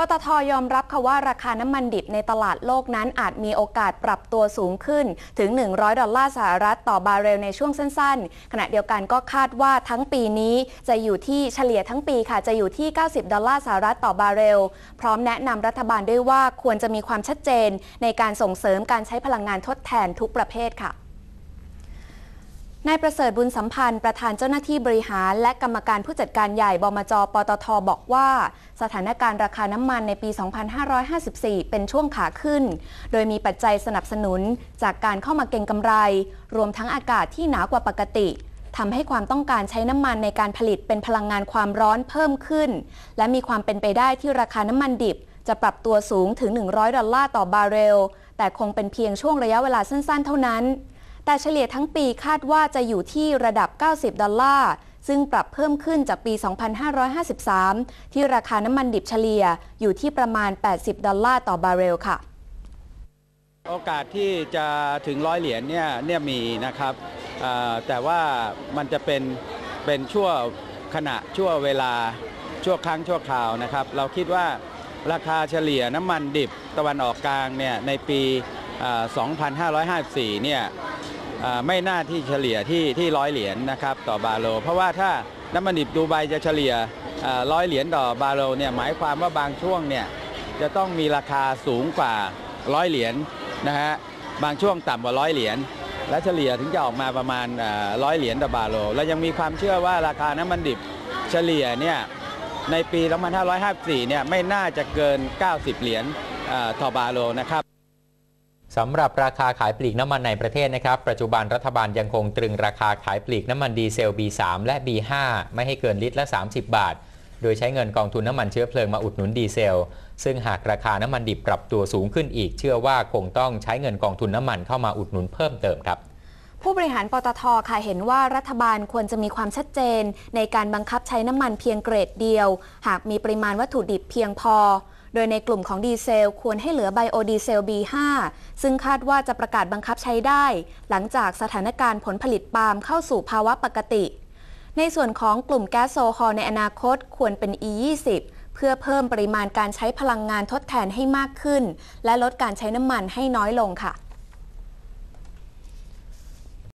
ปตทยอมรับค่ะว่าราคาน้ำมันดิบในตลาดโลกนั้นอาจมีโอกาสปรับตัวสูงขึ้นถึง 100 ดอลลาร์สหรัฐต่อบาร์เรลในช่วงสั้นๆ ขณะเดียวกันก็คาดว่าทั้งปีนี้จะอยู่ที่เฉลี่ยทั้งปีค่ะจะอยู่ที่ 90 ดอลลาร์สหรัฐต่อบาร์เรล พร้อมแนะนำรัฐบาลด้วยว่าควรจะมีความชัดเจนในการส่งเสริมการใช้พลังงานทดแทนทุกประเภทค่ะ นายประเสริฐบุญสัมพันธ์ประธานเจ้าหน้าที่บริหาร และกรรมการผู้จัดการใหญ่บมจ ปตทบอกว่า สถานการณ์ราคาน้ำมันในปี 2554 เป็นช่วงขาขึ้น โดยมีปัจจัยสนับสนุนจากการเข้ามาเก็งกำไร รวมทั้งอากาศที่หนาวกว่าปกติทำให้ความต้องการใช้น้ำมันในการผลิตเป็นพลังงานความร้อนเพิ่มขึ้น และมีความเป็นไปได้ที่ราคาน้ำมันดิบ จะปรับตัวสูงถึง 100 ดอลลาร์ต่อบาร์เรล แต่คงเป็นเพียงช่วงระยะเวลาสั้น ๆ เท่านั้น แต่เฉลี่ยทั้งปีคาดว่าจะอยู่ที่ระดับ 90 ดอลลาร์ ซึ่งปรับเพิ่มขึ้นจากปี 2553 ที่ราคาน้ำมันดิบเฉลี่ยอยู่ที่ประมาณ 80 ดอลลาร์ต่อบาร์เรลค่ะ โอกาสที่จะถึงร้อยเหรียญเนี่ยเนี่ยมีนะครับ แต่ว่ามันจะเป็นเป็นชั่วขณะชั่วเวลาชั่วครั้งชั่วคราวนะครับ เราคิดว่าราคาเฉลี่ยน้ำมันดิบตะวันออกกลางเนี่ยในปีอ่า2554 เนี่ยอ่า ไม่น่าที่เฉลี่ยที่ที่ร้อยเหรียญนะครับต่อบาโล เพราะว่าถ้าน้ำมันดิบดูไบจะเฉลี่ยร้อยเหรียญต่อบาโลเนี่ยหมายความว่าบางช่วงเนี่ยจะต้องมีราคาสูงกว่าร้อยเหรียญนะฮะบางช่วงต่ำกว่าร้อยเหรียญและเฉลี่ยถึงจะออกมาประมาณร้อยเหรียญต่อบาโลและยังมีความเชื่อว่าราคาน้ำมันดิบเฉลี่ยเนี่ยในปี 2554 เนี่ยไม่น่าจะเกิน 90 เหรียญต่อบาโลนะครับ สำหรับราคาขายปลีกน้ำมันในประเทศนะครับ ปัจจุบันรัฐบาลยังคงตรึงราคาขายปลีกน้ำมันดีเซล B3 และ B5 ไม่ให้เกินลิตรละ 30 บาท โดยใช้เงินกองทุนน้ำมันเชื้อเพลิงมาอุดหนุนดีเซล ซึ่งหากราคาน้ำมันดิบปรับตัวสูงขึ้นอีก เชื่อว่าคงต้องใช้เงินกองทุนน้ำมันเข้ามาอุดหนุนเพิ่มเติมครับผู้บริหารปตทค่ะเห็นว่ารัฐบาลควรจะมีความชัดเจน ในการบังคับใช้น้ำมันเพียงเกรดเดียว หากมีปริมาณวัตถุดิบเพียงพอ โดยในกลุ่มของดีเซล ควรให้เหลือไบโอดีเซล B5 ซึ่งคาดว่าจะประกาศบังคับใช้ได้ หลังจากสถานการณ์ผลผลิตปาล์มเข้าสู่ภาวะปกติ ในส่วนของกลุ่มแก๊สโซฮอลในอนาคตควรเป็น E20 เพื่อเพิ่มปริมาณการใช้พลังงานทดแทนให้มากขึ้น และลดการใช้น้ำมันให้น้อยลงค่ะ